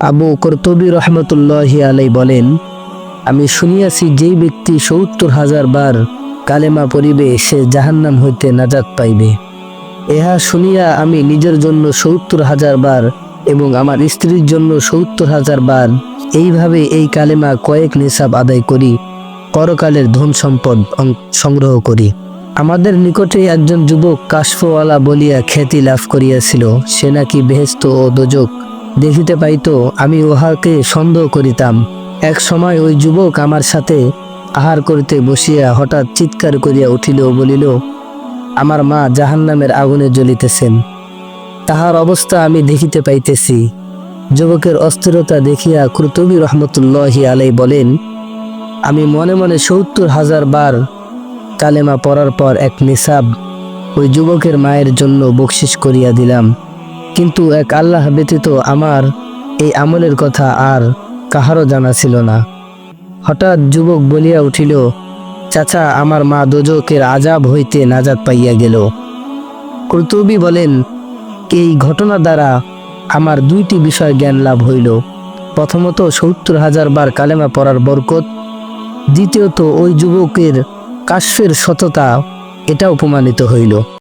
আবু কর্তবী রহমতুল্লাহ আলাই বলেন, আমি শুনিয়াছি যেই ব্যক্তি সত্তর হাজার বার কালেমা পড়িবে, সে জাহান্নাম হইতে নাজাত পাইবে। ইহা শুনিয়া আমি নিজের জন্য সত্তর হাজার বার এবং আমার স্ত্রীর জন্য সত্তর হাজার বার এইভাবে এই কালেমা কয়েক নিসাব আদায় করি, পরকালের ধন সম্পদ সংগ্রহ করি। আমাদের নিকটে একজন যুবক কাশফওয়ালা বলিয়া খ্যাতি লাভ করিয়াছিল, সে নাকি বেহেস্ত ও দোজক। দেখিতে পাইত আমি উহাকে সন্দেহ করিতাম। এক সময় ওই যুবক আমার সাথে আহার করিতে বসিয়া হঠাৎ চিৎকার করিয়া উঠিল, বলিল, আমার মা জাহান্নামের আগুনে জ্বলিতেছেন। তাহার অবস্থা আমি দেখিতে পাইতেছি। যুবকের অস্থিরতা দেখিয়া কুরতুবী রহমতুল্লাহি আলাই বলেন, আমি মনে মনে সত্তর হাজার বার কালেমা পড়ার পর এক নিসাব ওই যুবকের মায়ের জন্য বকশিস করিয়া দিলাম। কিন্তু এক আল্লাহ ব্যতীত আমার এই আমলের কথা আর কাহারও জানা ছিল না। হঠাৎ যুবক বলিয়া উঠিল, চাচা, আমার মা দোজকের আজাব হইতে নাজাদ পাইয়া গেল। কর্তুবী বলেন, এই ঘটনা দ্বারা আমার দুইটি বিষয় জ্ঞান লাভ হইল। প্রথমত, সত্তর হাজার বার কালেমা পড়ার বরকত। দ্বিতীয়ত, ওই যুবকের কাশ্যের সততা, এটা উপমানিত হইল।